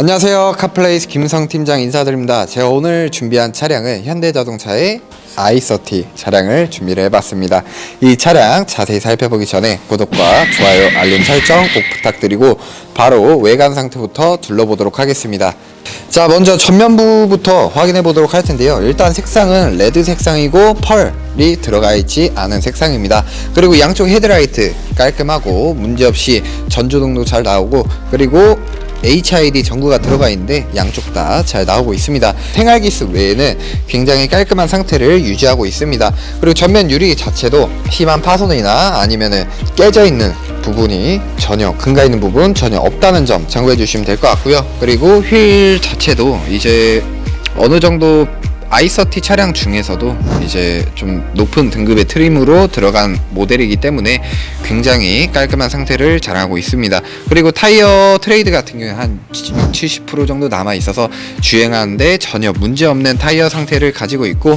안녕하세요. 카플레이스 김성 팀장 인사드립니다. 제가 오늘 준비한 차량은 현대자동차의 i30 차량을 준비를 해봤습니다. 이 차량 자세히 살펴보기 전에 구독과 좋아요, 알림 설정 꼭 부탁드리고 바로 외관 상태부터 둘러보도록 하겠습니다. 자, 먼저 전면부부터 확인해 보도록 할 텐데요. 일단 색상은 레드 색상이고 펄이 들어가 있지 않은 색상입니다. 그리고 양쪽 헤드라이트 깔끔하고 문제없이 전조등도 잘 나오고 그리고 HID 전구가 들어가 있는데 양쪽 다 잘 나오고 있습니다. 생활기스 외에는 굉장히 깔끔한 상태를 유지하고 있습니다. 그리고 전면 유리 자체도 심한 파손이나 아니면은 깨져 있는 부분이 전혀 금가 있는 부분 전혀 없다는 점 참고해 주시면 될 것 같고요. 그리고 휠 자체도 이제 어느 정도 i30 차량 중에서도 이제 좀 높은 등급의 트림으로 들어간 모델이기 때문에 굉장히 깔끔한 상태를 자랑하고 있습니다. 그리고 타이어 트레이드 같은 경우에 한 60, 70% 정도 남아 있어서 주행하는데 전혀 문제 없는 타이어 상태를 가지고 있고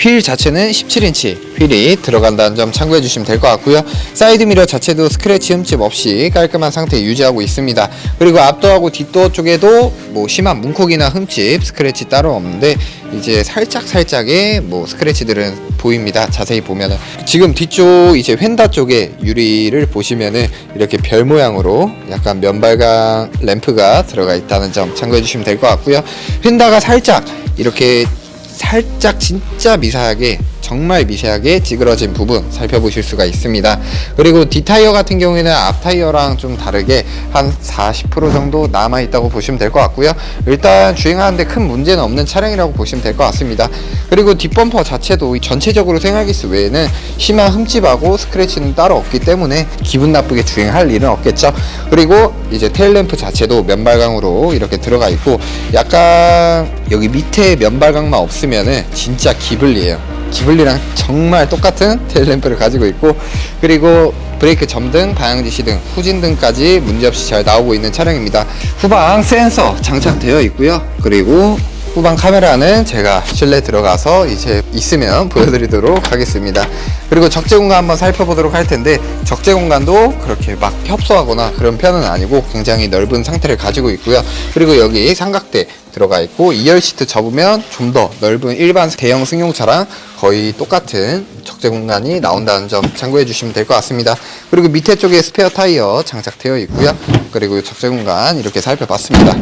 휠 자체는 17인치 휠이 들어간다는 점 참고해 주시면 될 것 같고요. 사이드 미러 자체도 스크래치 흠집 없이 깔끔한 상태 유지하고 있습니다. 그리고 앞도하고 뒷도 쪽에도 뭐 심한 문콕이나 흠집 스크래치 따로 없는데 이제 살짝 살짝의 뭐 스크래치들은 보입니다. 자세히 보면은 지금 뒤쪽 이제 휀다 쪽에 유리를 보시면은 이렇게 별 모양으로 약간 면발광 램프가 들어가 있다는 점 참고해 주시면 될 것 같고요. 휀다가 살짝 이렇게 살짝 진짜 미세하게 정말 미세하게 찌그러진 부분 살펴보실 수가 있습니다. 그리고 뒷타이어 같은 경우에는 앞타이어랑 좀 다르게 한 40% 정도 남아 있다고 보시면 될 것 같고요. 일단 주행하는데 큰 문제는 없는 차량이라고 보시면 될 것 같습니다. 그리고 뒷범퍼 자체도 이 전체적으로 생활기스 외에는 심한 흠집하고 스크래치는 따로 없기 때문에 기분 나쁘게 주행할 일은 없겠죠. 그리고 이제 테일램프 자체도 면발광으로 이렇게 들어가 있고 약간 여기 밑에 면발광만 없으면은 진짜 기블리예요. 기블리랑 정말 똑같은 테일램프를 가지고 있고 그리고 브레이크 점등, 방향지 시 등, 후진등까지 문제없이 잘 나오고 있는 차량입니다. 후방 센서 장착되어 있고요. 그리고 후방 카메라는 제가 실내 들어가서 이제 있으면 보여드리도록 하겠습니다. 그리고 적재 공간 한번 살펴보도록 할 텐데 적재 공간도 그렇게 막 협소하거나 그런 편은 아니고 굉장히 넓은 상태를 가지고 있고요. 그리고 여기 삼각대 들어가 있고 2열 시트 접으면 좀 더 넓은 일반 대형 승용차랑 거의 똑같은 적재 공간이 나온다는 점 참고해 주시면 될 것 같습니다. 그리고 밑에 쪽에 스페어 타이어 장착되어 있고요. 그리고 적재 공간 이렇게 살펴봤습니다.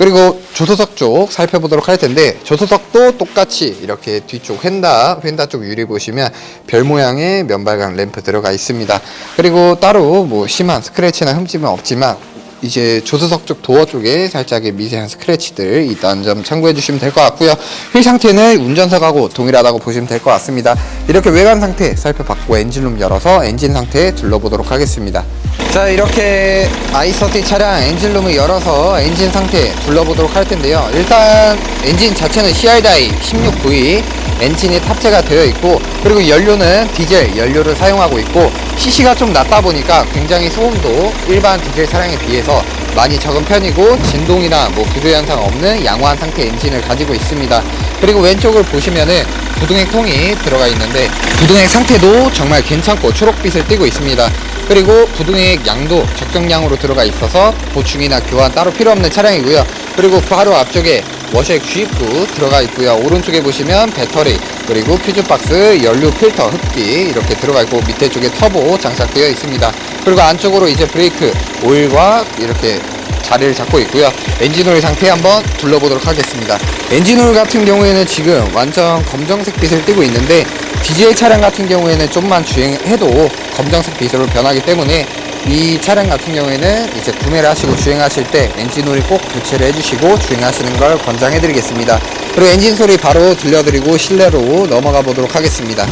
그리고 조수석 쪽 살펴보도록 할 텐데 조수석도 똑같이 이렇게 뒤쪽 휀다 휀다 쪽 유리 보시면 별 모양의 면발광 램프 들어가 있습니다. 그리고 따로 뭐 심한 스크래치나 흠집은 없지만 이제 조수석 쪽 도어 쪽에 살짝의 미세한 스크래치들 있다는 점 참고해 주시면 될 것 같고요. 휠 상태는 운전석하고 동일하다고 보시면 될 것 같습니다. 이렇게 외관 상태 살펴봤고 엔진룸 열어서 엔진 상태 둘러보도록 하겠습니다. 자 이렇게 i30 차량 엔진룸을 열어서 엔진 상태 둘러보도록 할 텐데요. 일단 엔진 자체는 CRDI 16V 엔진이 탑재가 되어 있고 그리고 연료는 디젤 연료를 사용하고 있고 CC가 좀 낮다 보니까 굉장히 소음도 일반 디젤 차량에 비해서 많이 적은 편이고 진동이나 뭐 부조 현상 없는 양호한 상태 엔진을 가지고 있습니다. 그리고 왼쪽을 보시면은 부등액 통이 들어가 있는데 부등액 상태도 정말 괜찮고 초록빛을 띠고 있습니다. 그리고 부등액 양도 적정량으로 들어가 있어서 보충이나 교환 따로 필요 없는 차량이고요. 그리고 바로 앞쪽에 워셔액 주입구 들어가 있고요. 오른쪽에 보시면 배터리 그리고 퓨즈 박스, 연료 필터, 흡기 이렇게 들어가 있고 밑에 쪽에 터보 장착되어 있습니다. 그리고 안쪽으로 이제 브레이크 오일과 이렇게 자리를 잡고 있고요. 엔진오일 상태 한번 둘러보도록 하겠습니다. 엔진오일 같은 경우에는 지금 완전 검정색 빛을 띠고 있는데 디젤 차량 같은 경우에는 좀만 주행해도 검정색 빛으로 변하기 때문에 이 차량 같은 경우에는 이제 구매를 하시고 주행하실 때 엔진오일 꼭 교체를 해주시고 주행하시는 걸 권장해드리겠습니다. 그리고 엔진 소리 바로 들려드리고 실내로 넘어가 보도록 하겠습니다.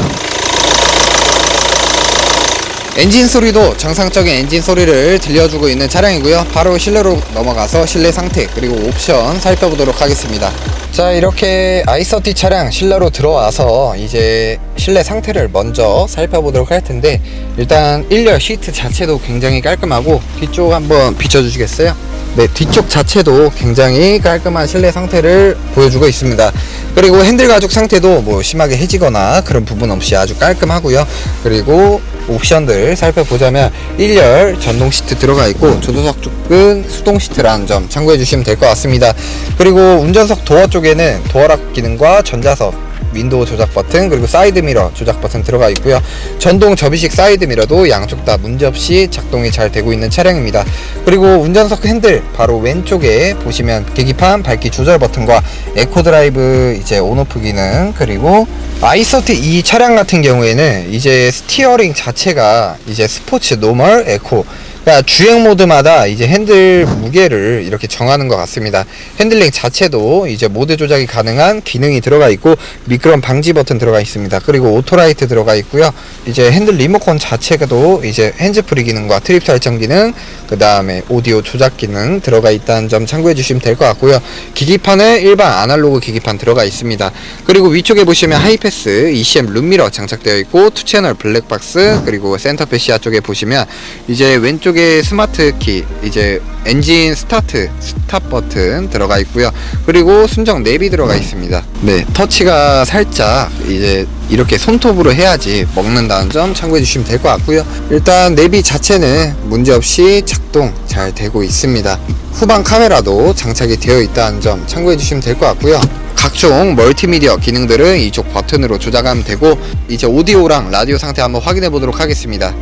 엔진 소리도 정상적인 엔진 소리를 들려주고 있는 차량이고요. 바로 실내로 넘어가서 실내 상태 그리고 옵션 살펴보도록 하겠습니다. 자 이렇게 i30 차량 실내로 들어와서 이제 실내 상태를 먼저 살펴보도록 할 텐데 일단 1열 시트 자체도 굉장히 깔끔하고 뒤쪽 한번 비춰주시겠어요? 네 뒤쪽 자체도 굉장히 깔끔한 실내 상태를 보여주고 있습니다. 그리고 핸들 가죽 상태도 뭐 심하게 해지거나 그런 부분 없이 아주 깔끔하고요. 그리고 옵션들 살펴보자면 1열 전동 시트 들어가 있고 조수석 쪽은 수동 시트라는 점 참고해 주시면 될 것 같습니다. 그리고 운전석 도어 쪽에는 도어락 기능과 전자석 윈도우 조작 버튼 그리고 사이드 미러 조작 버튼 들어가 있고요. 전동 접이식 사이드 미러도 양쪽 다 문제없이 작동이 잘 되고 있는 차량입니다. 그리고 운전석 핸들 바로 왼쪽에 보시면 계기판 밝기 조절 버튼과 에코 드라이브 이제 온오프 기능 그리고 i30 이 차량 같은 경우에는 이제 스티어링 자체가 이제 스포츠 노멀 에코 그러니까 주행 모드마다 이제 핸들 무게를 이렇게 정하는 것 같습니다. 핸들링 자체도 이제 모드 조작이 가능한 기능이 들어가 있고 미끄럼 방지 버튼 들어가 있습니다. 그리고 오토라이트 들어가 있고요. 이제 핸들 리모컨 자체가도 이제 핸즈프리 기능과 트립 설정 기능, 그 다음에 오디오 조작 기능 들어가 있다는 점 참고해 주시면 될 것 같고요. 기기판은 일반 아날로그 기기판 들어가 있습니다. 그리고 위쪽에 보시면 하이패스 ECM 룸미러 장착되어 있고 투 채널 블랙박스 그리고 센터페 시야 쪽에 보시면 이제 왼쪽에 스마트 키 이제 엔진 스타트 스탑 버튼 들어가 있고요. 그리고 순정 내비 들어가 있습니다. 네, 터치가 살짝 이제 이렇게 손톱으로 해야지 먹는다는 점 참고해 주시면 될 것 같고요. 일단 내비 자체는 문제없이 작동 잘 되고 있습니다. 후방 카메라도 장착이 되어 있다는 점 참고해 주시면 될 것 같고요. 각종 멀티미디어 기능들은 이쪽 버튼으로 조작하면 되고 이제 오디오랑 라디오 상태 한번 확인해 보도록 하겠습니다.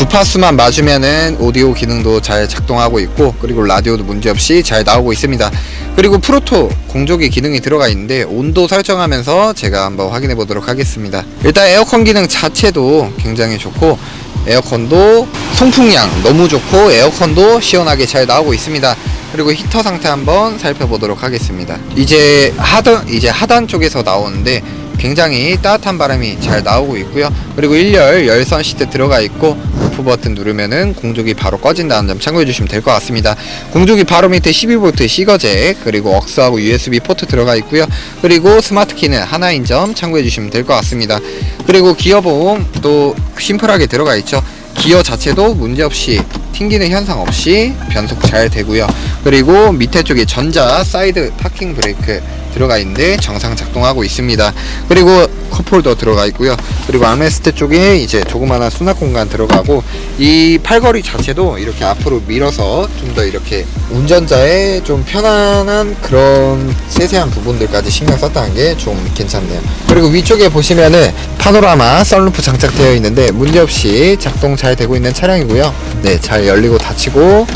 주파수만 맞으면은 오디오 기능도 잘 작동하고 있고 그리고 라디오도 문제없이 잘 나오고 있습니다. 그리고 프로토 공조기 기능이 들어가 있는데 온도 설정하면서 제가 한번 확인해 보도록 하겠습니다. 일단 에어컨 기능 자체도 굉장히 좋고 에어컨도 송풍량 너무 좋고 에어컨도 시원하게 잘 나오고 있습니다. 그리고 히터 상태 한번 살펴보도록 하겠습니다. 이제 하단 이제 하단 쪽에서 나오는데 굉장히 따뜻한 바람이 잘 나오고 있고요. 그리고 1열 열선 시트 들어가 있고 버튼 누르면은 공조기 바로 꺼진다는 점 참고해 주시면 될 것 같습니다. 공조기 바로 밑에 12V 시거잭 그리고 억스하고 USB 포트 들어가 있고요. 그리고 스마트 키는 하나인 점 참고해 주시면 될 것 같습니다. 그리고 기어 보험도 심플하게 들어가 있죠. 기어 자체도 문제없이 튕기는 현상 없이 변속 잘 되고요. 그리고 밑에 쪽에 전자 사이드 파킹 브레이크 들어가 있는데 정상 작동하고 있습니다. 그리고 컵홀더 들어가 있고요. 그리고 아메스트 쪽에 이제 조그마한 수납 공간 들어가고 이 팔걸이 자체도 이렇게 앞으로 밀어서 좀 더 이렇게 운전자의 좀 편안한 그런 세세한 부분들까지 신경 썼다는 게 좀 괜찮네요. 그리고 위쪽에 보시면은 파노라마 썬루프 장착되어 있는데 문제없이 작동 잘 되고 있는 차량이고요. 네, 잘 열리고 닫히고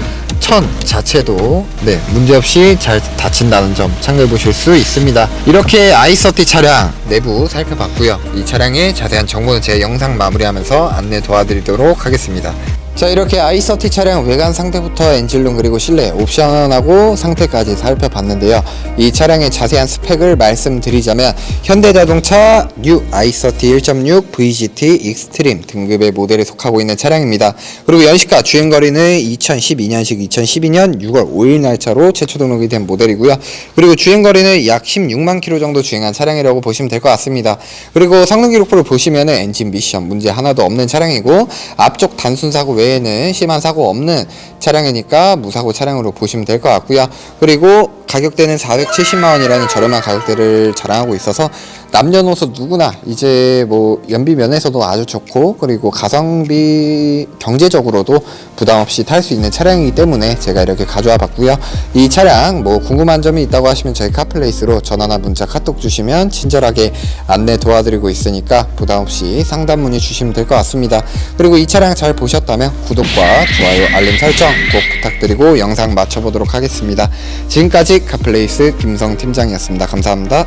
천 자체도 네 문제없이 잘 닫힌다는 점 참고해 보실 수 있습니다. 이렇게 i30 차량 내부 살펴봤고요. 이 차량의 자세한 정보는 제 영상 마무리하면서 안내 도와드리도록 하겠습니다 자 이렇게 i30 차량 외관 상태부터 엔진룸 그리고 실내 옵션하고 상태까지 살펴봤는데요. 이 차량의 자세한 스펙을 말씀드리자면 현대자동차 New i30 1.6 VGT 익스트림 등급의 모델에 속하고 있는 차량입니다. 그리고 연식과 주행거리는 2012년식 2012년 6월 5일 날짜로 최초 등록이 된 모델이고요. 그리고 주행거리는 약 16만 킬로 정도 주행한 차량이라고 보시면 될 것 같습니다. 그리고 성능 기록부를 보시면은 엔진 미션 문제 하나도 없는 차량이고 앞쪽 단순 사고 외 에는 심한 사고 없는 차량이니까 무사고 차량으로 보시면 될 것 같고요. 그리고 가격대는 470만원이라는 저렴한 가격대를 자랑하고 있어서 남녀노소 누구나 이제 뭐 연비 면에서도 아주 좋고 그리고 가성비 경제적으로도 부담 없이 탈 수 있는 차량이기 때문에 제가 이렇게 가져와 봤고요. 이 차량 뭐 궁금한 점이 있다고 하시면 저희 카플레이스로 전화나 문자 카톡 주시면 친절하게 안내 도와드리고 있으니까 부담 없이 상담 문의 주시면 될 것 같습니다. 그리고 이 차량 잘 보셨다면 구독과 좋아요 알림 설정 꼭 부탁드리고 영상 마쳐보도록 하겠습니다. 지금까지 카플레이스 김성 팀장이었습니다. 감사합니다.